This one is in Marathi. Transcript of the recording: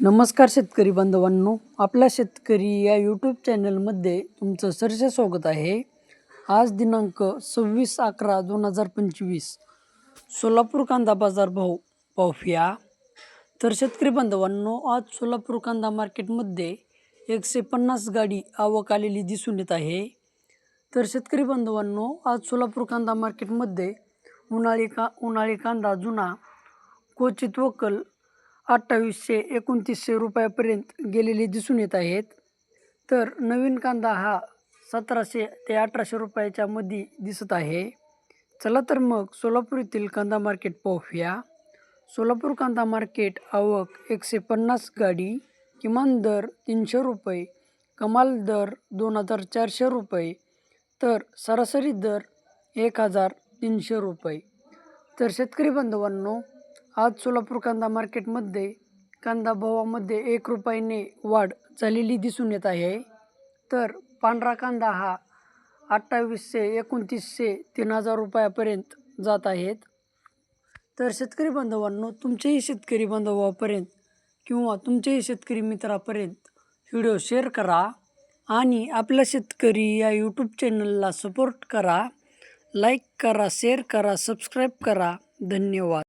नमस्कार शेतकरी बांधवांनो आपल्या शेतकरी या यूट्यूब चॅनलमध्ये तुमचं सरस स्वागत आहे. आज दिनांक सव्वीस अकरा दोन हजार पंचवीस सोलापूर कांदा बाजार भाव पाहूया. तर शेतकरी बांधवांनो आज सोलापूर कांदा मार्केटमध्ये एकशे पन्नास गाडी आवक आलेली दिसून येत आहे. तर शेतकरी बांधवांनो आज सोलापूर कांदा मार्केटमध्ये उन्हाळी का उन्हाळी कांदा जुना क्वचित वकल अठ्ठावीसशे एकोणतीसशे रुपयापर्यंत गेलेले दिसून येत आहेत. तर नवीन कांदा हा सतराशे ते अठराशे रुपयाच्या मध्ये दिसत आहे. चला तर मग सोलापूर येथील कांदा मार्केट पाहूया. सोलापूर कांदा मार्केट आवक एकशे पन्नास गाडी किमान दर तीनशे रुपये कमाल दर दोन हजार चारशे रुपये तर सरासरी दर एक हजार तीनशे रुपये. तर शेतकरी बांधवांनो आज सोलापूर कांदा मार्केटमध्ये कांदा भावामध्ये एक रुपयाने वाढ झालेली दिसून येत आहे. तर पांढरा कांदा हा अठ्ठावीसशे एकोणतीसशे तीन हजार रुपयापर्यंत जात आहेत तर शेतकरी बांधवांनो तुमचेही शेतकरी बांधवापर्यंत किंवा तुमच्याही शेतकरी मित्रापर्यंत व्हिडिओ शेअर करा आणि आपल्या शेतकरी या यूट्यूब चॅनलला सपोर्ट करा. लाईक करा शेअर करा सबस्क्राईब करा. धन्यवाद.